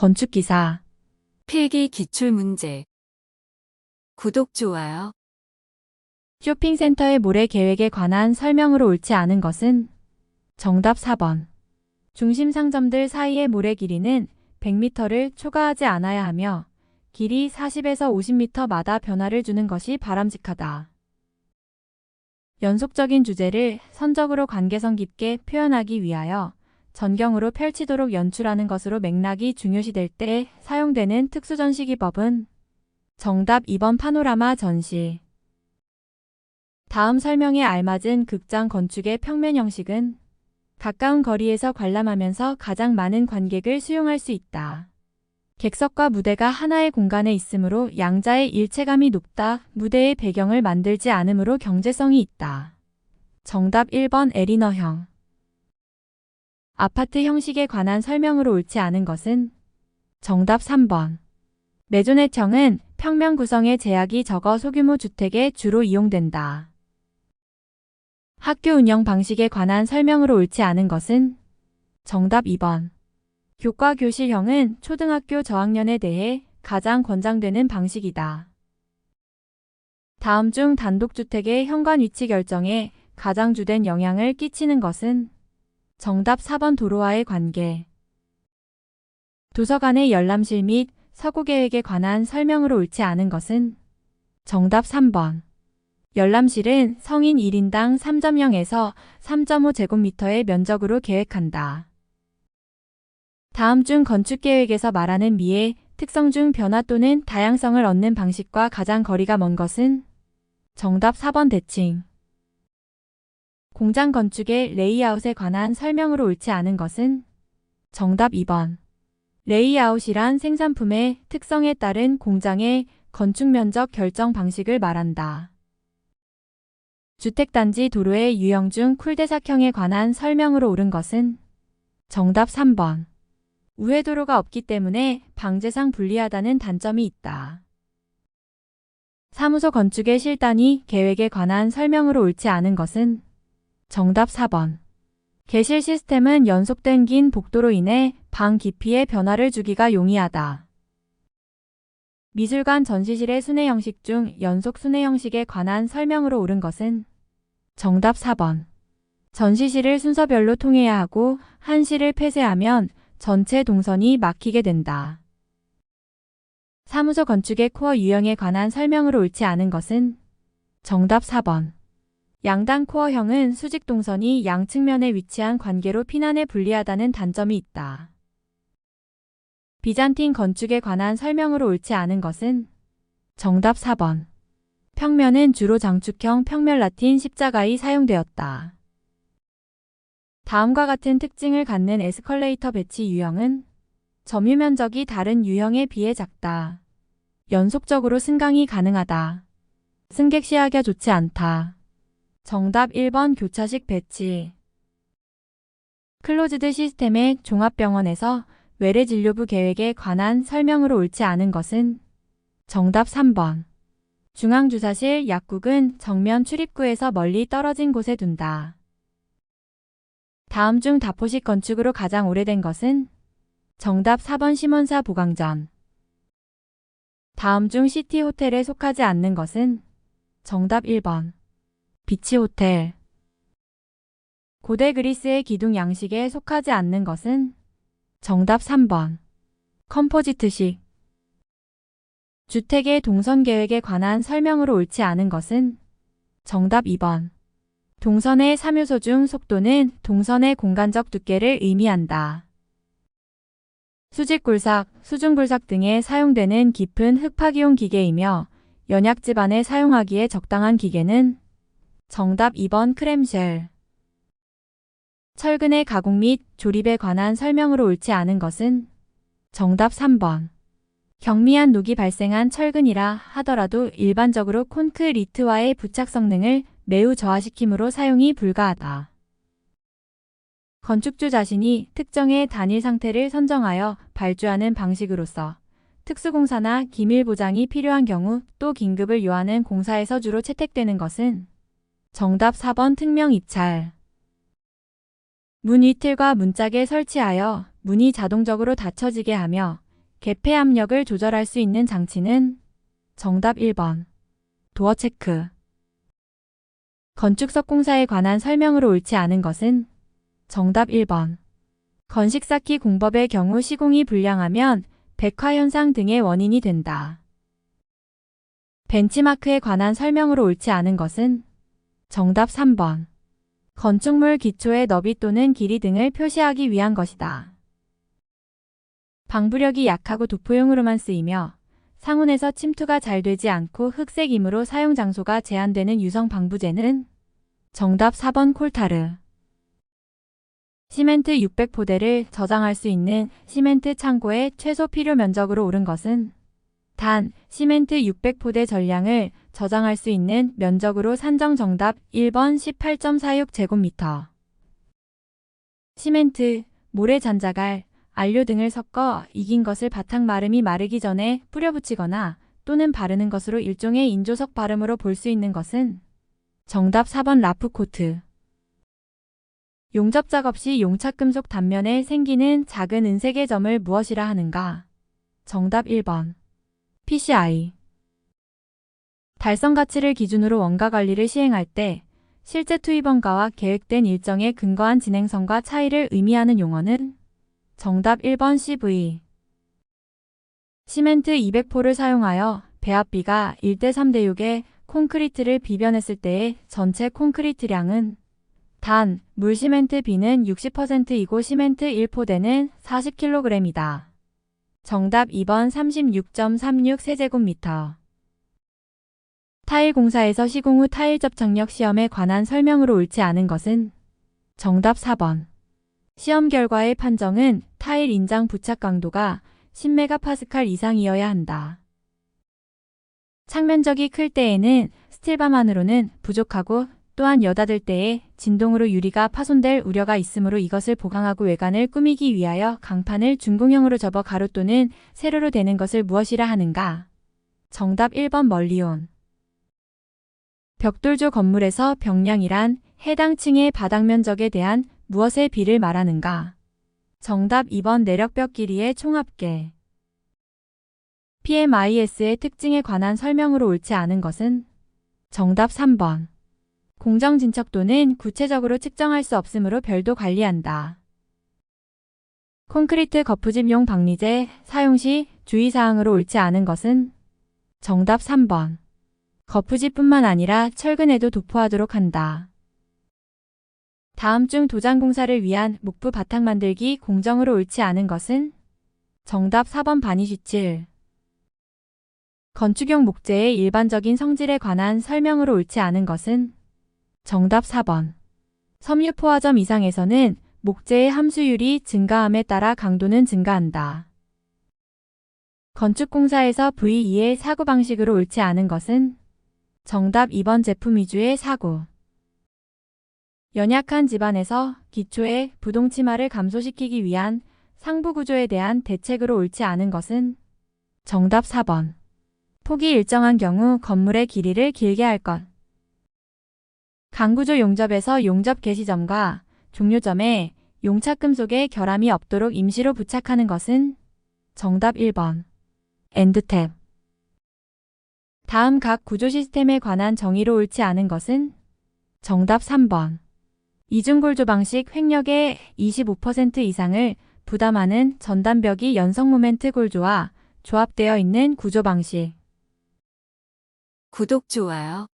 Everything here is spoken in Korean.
건축기사. 필기 기출 문제. 구독, 좋아요. 쇼핑센터의 모래 계획에 관한 설명으로 옳지 않은 것은 정답 4번. 중심 상점들 사이의 모래 길이는 100m를 초과하지 않아야 하며 길이 40에서 50m마다 변화를 주는 것이 바람직하다. 연속적인 주제를 선적으로 관계성 깊게 표현하기 위하여 전경으로 펼치도록 연출하는 것으로 맥락이 중요시될 때 사용되는 특수전시기법은 정답 2번 파노라마 전시. 다음 설명에 알맞은 극장 건축의 평면 형식은 가까운 거리에서 관람하면서 가장 많은 관객을 수용할 수 있다. 객석과 무대가 하나의 공간에 있으므로 양자의 일체감이 높다. 무대의 배경을 만들지 않으므로 경제성이 있다. 정답 1번 에리너형. 아파트 형식에 관한 설명으로 옳지 않은 것은 정답 3번. 메조넷형은 평면 구성의 제약이 적어 소규모 주택에 주로 이용된다. 학교 운영 방식에 관한 설명으로 옳지 않은 것은 정답 2번. 교과 교실형은 초등학교 저학년에 대해 가장 권장되는 방식이다. 다음 중 단독주택의 현관 위치 결정에 가장 주된 영향을 끼치는 것은 정답 4번 도로와의 관계. 도서관의 열람실 및 서구 계획에 관한 설명으로 옳지 않은 것은 정답 3번. 열람실은 성인 1인당 3.0에서 3.5제곱미터의 면적으로 계획한다. 다음 중 건축 계획에서 말하는 미의 특성 중 변화 또는 다양성을 얻는 방식과 가장 거리가 먼 것은 정답 4번 대칭. 공장 건축의 레이아웃에 관한 설명으로 옳지 않은 것은 정답 2번. 레이아웃이란 생산품의 특성에 따른 공장의 건축 면적 결정 방식을 말한다. 주택단지 도로의 유형 중 쿨대삭형에 관한 설명으로 옳은 것은 정답 3번. 우회도로가 없기 때문에 방제상 불리하다는 단점이 있다. 사무소 건축의 실단위 계획에 관한 설명으로 옳지 않은 것은 정답 4번. 개실 시스템은 연속된 긴 복도로 인해 방 깊이의 변화를 주기가 용이하다. 미술관 전시실의 순회 형식 중 연속 순회 형식에 관한 설명으로 옳은 것은 정답 4번. 전시실을 순서별로 통해야 하고 한 실을 폐쇄하면 전체 동선이 막히게 된다. 사무소 건축의 코어 유형에 관한 설명으로 옳지 않은 것은 정답 4번. 양당 코어형은 수직 동선이 양 측면에 위치한 관계로 피난에 불리하다는 단점이 있다. 비잔틴 건축에 관한 설명으로 옳지 않은 것은 정답 4번. 평면은 주로 장축형 평면 라틴 십자가이 사용되었다. 다음과 같은 특징을 갖는 에스컬레이터 배치 유형은 점유 면적이 다른 유형에 비해 작다. 연속적으로 승강이 가능하다. 승객 시야가 좋지 않다. 정답 1번 교차식 배치. 클로즈드 시스템의 종합병원에서 외래 진료부 계획에 관한 설명으로 옳지 않은 것은 정답 3번. 중앙주사실 약국은 정면 출입구에서 멀리 떨어진 곳에 둔다. 다음 중 다포식 건축으로 가장 오래된 것은 정답 4번 심원사 보강전. 다음 중 시티 호텔에 속하지 않는 것은 정답 1번. 비치 호텔. 고대 그리스의 기둥 양식에 속하지 않는 것은 정답 3번. 컴포지트식. 주택의 동선 계획에 관한 설명으로 옳지 않은 것은 정답 2번. 동선의 3요소 중 속도는 동선의 공간적 두께를 의미한다. 수직굴삭, 수중굴삭 등에 사용되는 깊은 흙파기용 기계이며 연약 집안에 사용하기에 적당한 기계는 정답 2번 크렘쉘. 철근의 가공 및 조립에 관한 설명으로 옳지 않은 것은 정답 3번. 경미한 녹이 발생한 철근이라 하더라도 일반적으로 콘크리트와의 부착 성능을 매우 저하시킴으로 사용이 불가하다. 건축주 자신이 특정의 단일 상태를 선정하여 발주하는 방식으로서 특수공사나 기밀 보장이 필요한 경우 또 긴급을 요하는 공사에서 주로 채택되는 것은 정답 4번 특명 입찰. 문 위틀과 문짝에 설치하여 문이 자동적으로 닫혀지게 하며 개폐 압력을 조절할 수 있는 장치는 정답 1번. 도어 체크. 건축석 공사에 관한 설명으로 옳지 않은 것은 정답 1번. 건식 쌓기 공법의 경우 시공이 불량하면 백화 현상 등의 원인이 된다. 벤치마크에 관한 설명으로 옳지 않은 것은 정답 3번. 건축물 기초의 너비 또는 길이 등을 표시하기 위한 것이다. 방부력이 약하고 도포용으로만 쓰이며 상온에서 침투가 잘 되지 않고 흑색이므로 사용 장소가 제한되는 유성 방부제는 정답 4번 콜타르. 시멘트 600포대를 저장할 수 있는 시멘트 창고의 최소 필요 면적으로 오른 것은 단 시멘트 600포대 전량을 저장할 수 있는 면적으로 산정 정답 1번 18.46제곱미터. 시멘트, 모래 잔자갈, 안료 등을 섞어 익인 것을 바탕 마름이 마르기 전에 뿌려 붙이거나 또는 바르는 것으로 일종의 인조석 발음으로 볼 수 있는 것은 정답 4번 라프코트. 용접 작업 시 용착금속 단면에 생기는 작은 은색의 점을 무엇이라 하는가? 정답 1번. PCI. 달성 가치를 기준으로 원가 관리를 시행할 때 실제 투입 원가와 계획된 일정에 근거한 진행성과 차이를 의미하는 용어는 정답 1번 CV. 시멘트 200포를 사용하여 배합비가 1대 3대 6의 콘크리트를 비벼냈을 때의 전체 콘크리트량은 단, 물 시멘트 비는 60%이고 시멘트 1포대는 40kg이다. 정답 2번 36.36 세제곱미터. 타일 공사에서 시공 후 타일 접착력 시험에 관한 설명으로 옳지 않은 것은 정답 4번. 시험 결과의 판정은 타일 인장 부착 강도가 10메가파스칼 이상이어야 한다. 창면적이 클 때에는 스틸밤만으로는 부족하고 또한 여닫을 때에 진동으로 유리가 파손될 우려가 있으므로 이것을 보강하고 외관을 꾸미기 위하여 강판을 중공형으로 접어 가로 또는 세로로 되는 것을 무엇이라 하는가? 정답 1번 멀리온. 벽돌조 건물에서 벽량이란 해당 층의 바닥 면적에 대한 무엇의 비를 말하는가? 정답 2번 내력벽 길이의 총합계. PMIS의 특징에 관한 설명으로 옳지 않은 것은 정답 3번. 공정 진척도는 구체적으로 측정할 수 없으므로 별도 관리한다. 콘크리트 거푸집용 방리제 사용 시 주의사항으로 옳지 않은 것은 정답 3번. 거푸집뿐만 아니라 철근에도 도포하도록 한다. 다음 중 도장 공사를 위한 목부 바탕 만들기 공정으로 옳지 않은 것은 정답 4번 바니쉬칠. 건축용 목재의 일반적인 성질에 관한 설명으로 옳지 않은 것은 정답 4번. 섬유 포화점 이상에서는 목재의 함수율이 증가함에 따라 강도는 증가한다. 건축공사에서 V2의 사고 방식으로 옳지 않은 것은 정답 2번 제품 위주의 사고. 연약한 집안에서 기초의 부동치마를 감소시키기 위한 상부 구조에 대한 대책으로 옳지 않은 것은 정답 4번. 폭이 일정한 경우 건물의 길이를 길게 할 것. 강구조 용접에서 용접 개시점과 종료점에 용착금속의 결함이 없도록 임시로 부착하는 것은 정답 1번. 엔드탭. 다음 각 구조 시스템에 관한 정의로 옳지 않은 것은 정답 3번. 이중골조 방식 횡력의 25% 이상을 부담하는 전단벽이 연성 모멘트 골조와 조합되어 있는 구조 방식. 구독, 좋아요.